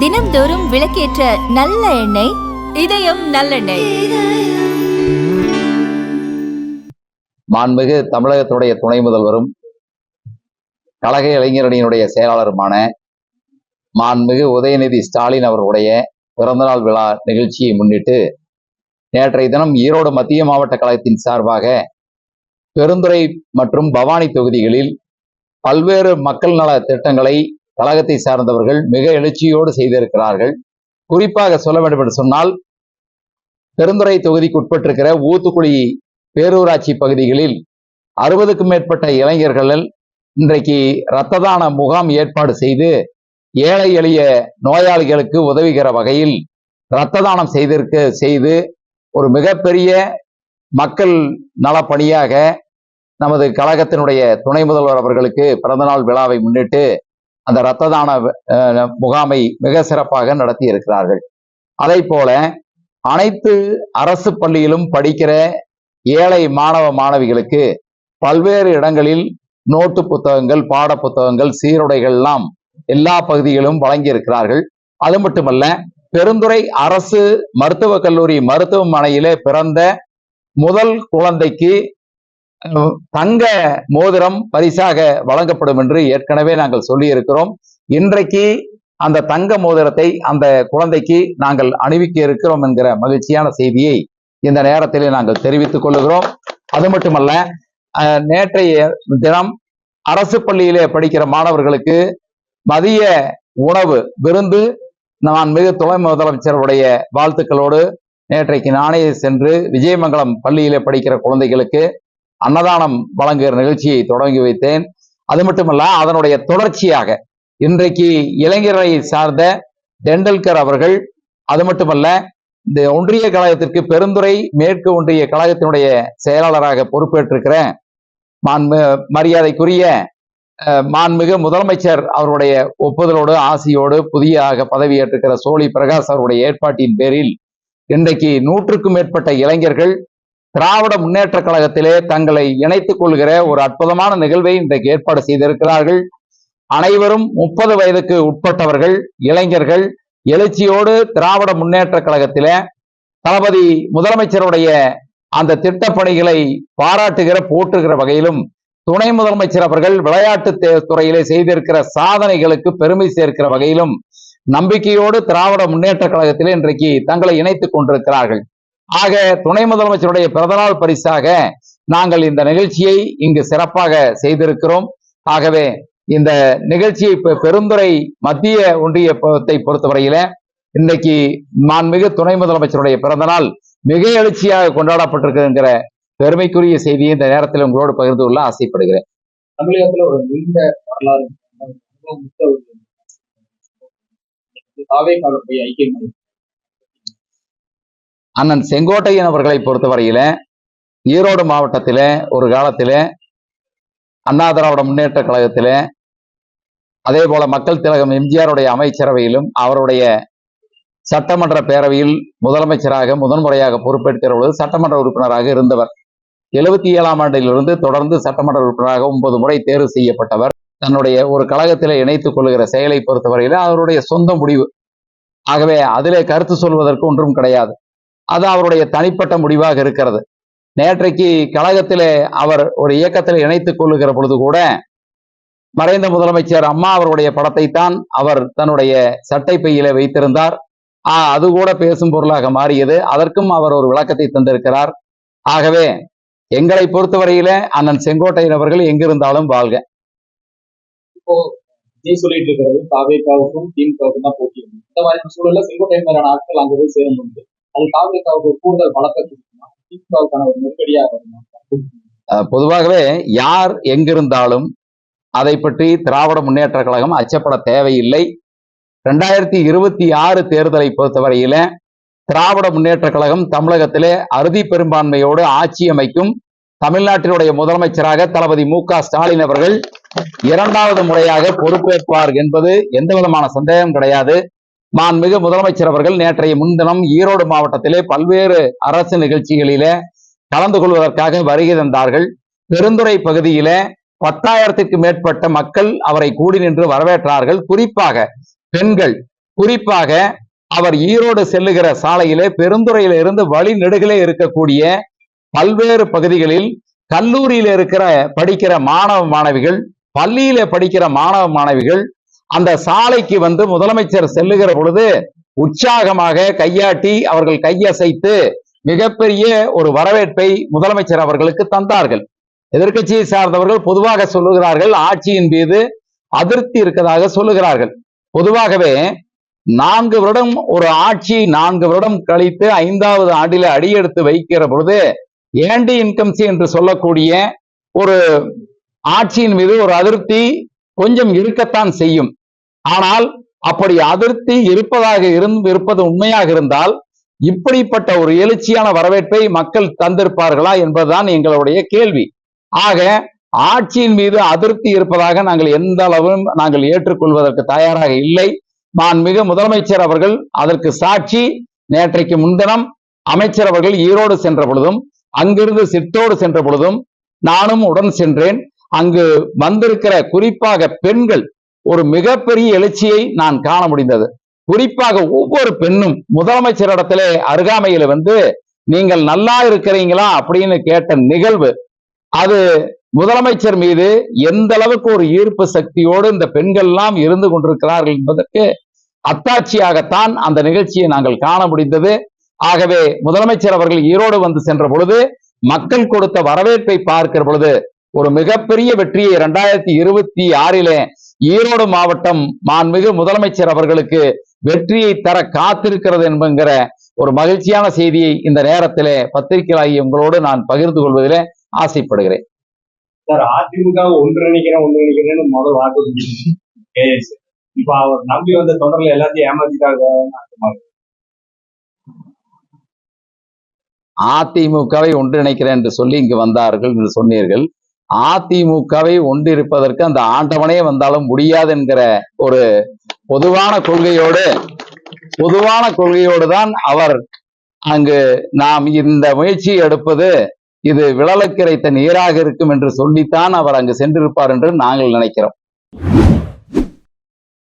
தினம்தோறும் விளக்கேற்ற நல்ல எண்ணெய் இதயம் நல்லெண்ணெய். மாண்புமிகு தமிழகத்துடைய துணை முதல்வரும் கழக இளைஞரணியினுடைய செயலாளருமான மாண்புமிகு உதயநிதி ஸ்டாலின் அவர்களுடைய பிறந்தநாள் விழா நிகழ்ச்சியை முன்னிட்டு நேற்றைய தினம் ஈரோடு மத்திய மாவட்ட கழகத்தின் சார்பாக பெருந்துறை மற்றும் பவானி தொகுதிகளில் பல்வேறு மக்கள் நல திட்டங்களை கழகத்தை சார்ந்தவர்கள் மிக எழுச்சியோடு செய்திருக்கிறார்கள். குறிப்பாக சொல்ல வேண்டும் என்று சொன்னால் பெருந்துறை தொகுதிக்கு உட்பட்டிருக்கிற ஊத்துக்குழி பேரூராட்சி பகுதிகளில் அறுபதுக்கும் மேற்பட்ட இளைஞர்கள் இன்றைக்கு இரத்த தான முகாம் ஏற்பாடு செய்து ஏழை எளிய நோயாளிகளுக்கு உதவுகிற வகையில் இரத்த தானம் செய்திருக்க செய்து ஒரு மிகப்பெரிய மக்கள் நலப்பணியாக நமது கழகத்தினுடைய துணை முதல்வர் அவர்களுக்கு பிறந்தநாள் விழாவை முன்னிட்டு அந்த இரத்த தான முகாமை மிக சிறப்பாக நடத்தி இருக்கிறார்கள் அதை போல அனைத்து அரசு பள்ளியிலும் படிக்கிற ஏழை மாணவ மாணவிகளுக்கு பல்வேறு இடங்களில் நோட்டு புத்தகங்கள் பாட புத்தகங்கள் சீருடைகள் எல்லாம் எல்லா பகுதிகளிலும் வழங்கி இருக்கிறார்கள் அது மட்டுமல்ல பெருந்துறை அரசு மருத்துவக் கல்லூரி மருத்துவமனையிலே பிறந்த முதல் குழந்தைக்கு தங்க மோதிரம் பரிசாக வழங்கப்படும் என்று ஏற்கனவே நாங்கள் சொல்லியிருக்கிறோம். இன்றைக்கு அந்த தங்க மோதிரத்தை அந்த குழந்தைக்கு நாங்கள் அணிவிக்க இருக்கிறோம் என்கிற மகிழ்ச்சியான செய்தியை இந்த நேரத்திலே நாங்கள் தெரிவித்துக் கொள்ளுகிறோம். அது மட்டுமல்ல நேற்றைய தினம் அரசு பள்ளியிலே படிக்கிற மாணவர்களுக்கு மதிய உணவு விருந்து நான் மிக துணை முதலமைச்சருடைய வாழ்த்துக்களோடு நேற்றைக்கு நானே சென்று விஜயமங்கலம் பள்ளியிலே படிக்கிற குழந்தைகளுக்கு அன்னதானம் வழங்குகிற நிகழ்ச்சியை தொடங்கி வைத்தேன். அது மட்டுமல்ல அதனுடைய தொடர்ச்சியாக இன்றைக்கு இளைஞரை சார்ந்த டெண்டல்கர் அவர்கள் அது மட்டுமல்ல இந்த ஒன்றிய கழகத்திற்கு பெருந்துறை மேற்கு ஒன்றிய கழகத்தினுடைய செயலாளராக பொறுப்பேற்றிருக்கிற மாண்பு மரியாதைக்குரிய அஹ், மாண்புமிகு முதலமைச்சர் அவருடைய ஒப்புதலோடு ஆசையோடு புதியாக பதவியேற்றிருக்கிற சோழி பிரகாஷ் அவருடைய ஏற்பாட்டின் பேரில் இன்றைக்கு நூற்றுக்கும் மேற்பட்ட இளைஞர்கள் திராவிட முன்னேற்ற கழகத்திலே தங்களை இணைத்துக் கொள்கிற ஒரு அற்புதமான நிகழ்வை இன்றைக்கு ஏற்பாடு செய்திருக்கிறார்கள். அனைவரும் முப்பது வயதுக்கு உட்பட்டவர்கள் இளைஞர்கள் எழுச்சியோடு திராவிட முன்னேற்ற கழகத்திலே தளபதி முதலமைச்சருடைய அந்த திட்டப்பணிகளை பாராட்டுகிற போற்றுகிற வகையிலும் துணை முதலமைச்சர் அவர்கள் விளையாட்டு துறையிலே செய்திருக்கிற சாதனைகளுக்கு பெருமை சேர்க்கிற வகையிலும் நம்பிக்கையோடு திராவிட முன்னேற்ற கழகத்திலே இன்றைக்கு தங்களை இணைத்துக் கொண்டிருக்கிறார்கள். ஆக துணை முதலமைச்சருடைய பிறந்தநாள் பரிசாக நாங்கள் இந்த நிகழ்ச்சியை இங்கு சிறப்பாக செய்திருக்கிறோம். ஆகவே இந்த நிகழ்ச்சியை பெருந்துறை மத்திய ஒன்றியத்தை பொறுத்தவரையில இன்னைக்கு மாண்மிகு துணை முதலமைச்சருடைய பிறந்தநாள் மிக எழுச்சியாக கொண்டாடப்பட்டிருக்குங்கிற பெருமைக்குரிய செய்தியை இந்த நேரத்தில் உங்களோடு பகிர்ந்து கொள்ள ஆசைப்படுகிறேன். தமிழகத்துல ஒரு நீண்ட வரலாறு ஐக்கிய அண்ணன் செங்கோட்டையன் அவர்களை பொறுத்தவரையில ஈரோடு மாவட்டத்தில ஒரு காலத்தில் அண்ணா திராவிட முன்னேற்ற கழகத்தில அதே போல மக்கள் திலகம் எம்ஜிஆருடைய அமைச்சரவையிலும் அவருடைய சட்டமன்ற பேரவையில் முதலமைச்சராக முதன்முறையாக பொறுப்பேற்கிற பொழுது சட்டமன்ற உறுப்பினராக இருந்தவர். எழுபத்தி ஏழாம் ஆண்டிலிருந்து தொடர்ந்து சட்டமன்ற உறுப்பினராக ஒன்பது முறை தேர்வு செய்யப்பட்டவர். தன்னுடைய ஒரு கழகத்திலே இணைத்துக் கொள்கிற செயலை பொறுத்தவரையில அவருடைய சொந்த முடிவு. ஆகவே அதிலே கருத்து சொல்வதற்கு ஒன்றும் கிடையாது. அது அவருடைய தனிப்பட்ட முடிவாக இருக்கிறது. நேற்றைக்கு கழகத்திலே அவர் ஒரு இயக்கத்தில் இணைத்துக் கொள்ளுகிற பொழுது கூட மறைந்த முதலமைச்சர் அம்மா அவருடைய படத்தை தான் அவர் தன்னுடைய சட்டை பையில வைத்திருந்தார். ஆ, அது கூட பேசும் பொருளாக மாறியது. அதற்கும் அவர் ஒரு விளக்கத்தை தந்திருக்கிறார். ஆகவே எங்களை பொறுத்தவரையில அண்ணன் செங்கோட்டையன் அவர்கள் எங்கிருந்தாலும் வாழ்க. விஜய் சொல்லிட்டு இருக்கிறது. தாவேக்காவுக்கும் திமுகவுக்கும் தான் போட்டி இந்த மாதிரி சூழல்ல செங்கோட்டையன் மாதிரியான ஆட்கள் அங்க போய் சேரும் பொழுது அது தாவேக்காவுக்கு கூடுதல் பலத்தை கொடுக்குமா? திமுகவுக்கான ஒரு நெருக்கடியாக வருமா? பொதுவாகவே யார் எங்கிருந்தாலும் அதை பற்றி திராவிட முன்னேற்ற கழகம் அச்சப்பட தேவையில்லை. ரெண்டாயிரத்தி இருபத்தி ஆறு தேர்தலை பொறுத்தவரையில திராவிட முன்னேற்ற கழகம் தமிழகத்திலே அறுதி பெரும்பான்மையோடு ஆட்சி அமைக்கும் தமிழ்நாட்டினுடைய முதலமைச்சராக தளபதி மு க ஸ்டாலின் அவர்கள் இரண்டாவது முறையாக பொறுப்பேற்பார் என்பது எந்த விதமான சந்தேகம் கிடையாது. மாண்புமிகு முதலமைச்சர் அவர்கள் நேற்றைய முன்தினம் ஈரோடு மாவட்டத்திலே பல்வேறு அரசு நிகழ்ச்சிகளிலே கலந்து கொள்வதற்காக வருகை தந்தார்கள். பெருந்துறை பகுதியில பத்தாயிரத்திற்கு மேற்பட்ட மக்கள் அவரை கூடி நின்று வரவேற்றார்கள். குறிப்பாக பெண்கள் குறிப்பாக அவர் ஈரோடு செல்லுகிற சாலையிலே பெருந்துறையில இருந்து வழி நெடுகிலே இருக்கக்கூடிய பல்வேறு பகுதிகளில் கல்லூரியில இருக்கிற படிக்கிற மாணவ மாணவிகள் பள்ளியில படிக்கிற மாணவ மாணவிகள் அந்த சாலைக்கு வந்து முதலமைச்சர் செல்லுகிற பொழுது உற்சாகமாக கையாட்டி அவர்கள் கையசைத்து மிகப்பெரிய ஒரு வரவேற்பை முதலமைச்சர் அவர்களுக்கு தந்தார்கள். எதிர்க்கட்சியை சார்ந்தவர்கள் பொதுவாக சொல்லுகிறார்கள் ஆட்சியின் மீது அதிருப்தி இருக்கதாக சொல்லுகிறார்கள். பொதுவாகவே நான்கு வருடம் ஒரு ஆட்சி நான்கு வருடம் கழித்து ஐந்தாவது ஆண்டில அடியெடுத்து வைக்கிற பொழுது ஏண்டி இன்கம்சி என்று சொல்லக்கூடிய ஒரு ஆட்சியின் மீது ஒரு அதிருப்தி கொஞ்சம் இருக்கத்தான் செய்யும். ஆனால் அப்படி அதிருப்தி இருப்பதாக இருந்து இருப்பது உண்மையாக இருந்தால் இப்படிப்பட்ட ஒரு எழுச்சியான வரவேற்பை மக்கள் தந்திருப்பார்களா என்பதுதான் எங்களுடைய கேள்வி. ஆக ஆட்சியின் மீது அதிருப்தி இருப்பதாக நாங்கள் எந்த அளவும் நாங்கள் ஏற்றுக்கொள்வதற்கு தயாராக இல்லை. மாண்புமிகு முதலமைச்சர் அவர்கள் அதற்கு சாட்சி நேற்றைக்கு முன்தினம் அமைச்சர் அவர்கள் ஈரோடு சென்ற பொழுதும் அங்கிருந்து சித்தோடு சென்ற பொழுதும் நானும் உடன் சென்றேன். அங்கு வந்திருக்கிற குறிப்பாக பெண்கள் ஒரு மிகப்பெரிய எழுச்சியை நான் காண முடிந்தது. குறிப்பாக ஒவ்வொரு பெண்ணும் முதலமைச்சரிடத்திலே அருகாமையில வந்து நீங்கள் நல்லா இருக்கிறீங்களா? அப்படின்னு கேட்ட நிகழ்வு. அது முதலமைச்சர் மீது எந்த அளவுக்கு ஒரு ஈர்ப்பு சக்தியோடு இந்த பெண்கள் எல்லாம் இருந்து கொண்டிருக்கிறார்கள் என்பதற்கு அத்தாட்சியாகத்தான் அந்த நிகழ்ச்சியை நாங்கள் காண முடிந்தது. ஆகவே முதலமைச்சர் அவர்கள் ஈரோடு வந்து சென்ற பொழுது மக்கள் கொடுத்த வரவேற்பை பார்க்கிற பொழுது ஒரு மிகப்பெரிய வெற்றியை இரண்டாயிரத்தி இருபத்தி ஆறிலே ஈரோடு மாவட்டம் மாண்புமிகு முதலமைச்சர் அவர்களுக்கு வெற்றியை தர காத்திருக்கிறது என்கிற ஒரு மகிழ்ச்சியான செய்தியை இந்த நேரத்திலே பத்திரிகையாகிய உங்களோடு நான் பகிர்ந்து கொள்வதிலே ஆசைப்படுகிறேன். சார் அதிமுக ஒன்றிணைக்கிறேன் ஒன்றிணைக்கிறேன்னு முதல் வாக்கு இப்ப அவர் நம்பி வந்த தொடர்ல எல்லாத்தையும் ஏமாத்திட்டாங்க. அதிமுகவை ஒன்றிணைக்கிறேன் என்று சொல்லி இங்கு வந்தார்கள் என்று சொன்னீர்கள். அதிமுகவை ஒன்றிருப்பதற்கு அந்த ஆண்டவனே வந்தாலும் முடியாது என்கிற ஒரு பொதுவான கொள்கையோடு பொதுவான கொள்கையோடு தான் அவர் அங்கு நாம் இந்த முயற்சி எடுப்பது. இது விழலக்கிரைத்த நீராக இருக்கும் என்று சொல்லித்தான் அவர் அங்கு சென்றிருப்பார் என்று நாங்கள் நினைக்கிறோம்.